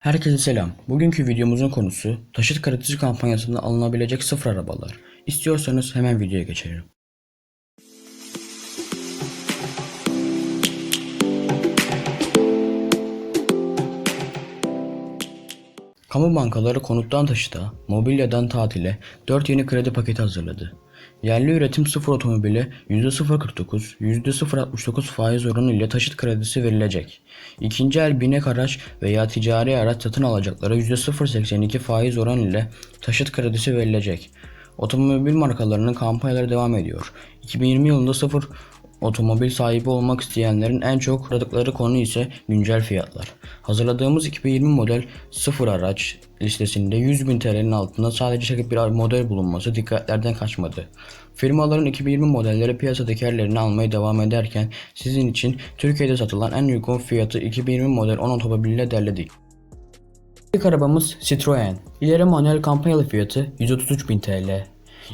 Herkese selam. Bugünkü videomuzun konusu taşıt kredisi kampanyasında alınabilecek sıfır arabalar. İstiyorsanız hemen videoya geçelim. Kamu bankaları konuttan taşıta, mobilyadan tatile 4 yeni kredi paketi hazırladı. Yerli üretim sıfır otomobile %0.49, %0.69 faiz oranı ile taşıt kredisi verilecek. İkinci el binek araç veya ticari araç satın alacaklara %0.82 faiz oran ile taşıt kredisi verilecek. Otomobil markalarının kampanyaları devam ediyor. 2020 yılında sıfır otomobil sahibi olmak isteyenlerin en çok aradıkları konu ise güncel fiyatlar. Hazırladığımız 2020 model sıfır araç listesinde 100.000 TL'nin altında sadece çekip bir model bulunması dikkatlerden kaçmadı. Firmaların 2020 modelleri piyasadaki yerlerini almaya devam ederken sizin için Türkiye'de satılan en uygun fiyatı 2020 model 10 otomobille derledik. İlk arabamız Citroen. İleri manuel kampanyalı fiyatı 133.000 TL.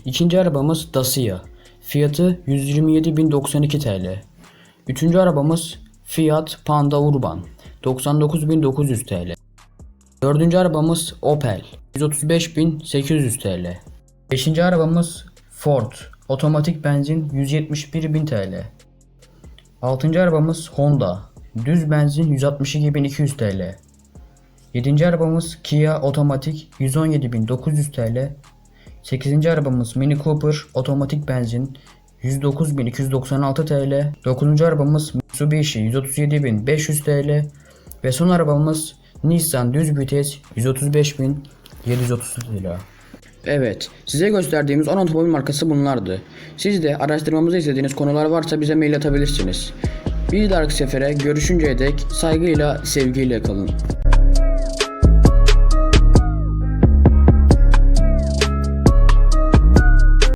İkinci arabamız Dacia. Fiyatı 127.092 TL. Üçüncü arabamız Fiat Panda Urban. 99.900 TL. Dördüncü arabamız Opel. 135.800 TL. Beşinci arabamız Ford. Otomatik benzin 171.000 TL. Altıncı arabamız Honda. Düz benzin 162.200 TL. 7. arabamız Kia Otomatik 117.900 TL. 8. arabamız Mini Cooper Otomatik benzin 109.296 TL. 9. arabamız Mitsubishi 137.500 TL. Ve son arabamız Nissan düz vites 135.730 TL. Evet, size gösterdiğimiz 10 otomobil markası bunlardı. Siz de araştırmamızı istediğiniz konular varsa bize mail atabilirsiniz. Bir dahaki sefere görüşünceye dek saygıyla, sevgiyle kalın.